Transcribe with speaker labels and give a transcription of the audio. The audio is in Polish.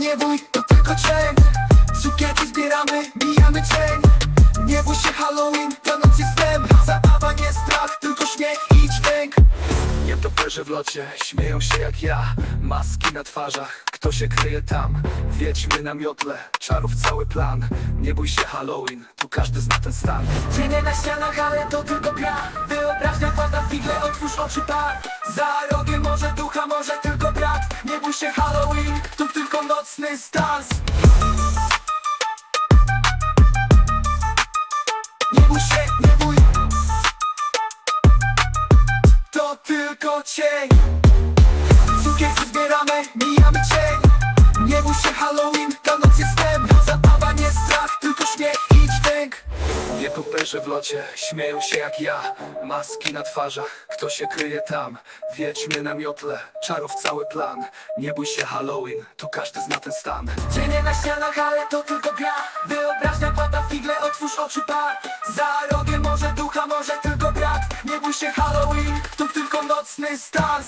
Speaker 1: nie bój, to tylko cień. Cukierki zbieramy, mijamy cień. Nie bój się Halloween, to noc jest wstęp. Zabawa nie strach, tylko śmiech i dźwięk. Nietoperze w locie, śmieją się jak ja. Maski na twarzach, kto się kryje tam? Wiedźmy na miotle, czarów cały plan. Nie bój się Halloween, tu każdy zna ten stan. Cienie na ścianach, ale to tylko gra Wyobraźnia pada figle, otwórz oczy par Za rogiem może Tu tylko nocny stans Nie bój się, nie bój. To tylko cień. Cukierki zbieramy, mijamy cień. Nie bój się Halloween, Nietoperze w locie, śmieją się jak ja. Maski na twarzach, kto się kryje tam? Wiedźmy na miotle, czarów cały plan. Nie bój się Halloween, tu każdy zna ten stan. Cienie na ścianach, ale to tylko gra. Wyobraźnia pada figle, otwórz oczy par Za rogiem może ducha, może tylko brat Nie bój się Halloween, tu tylko nocny stans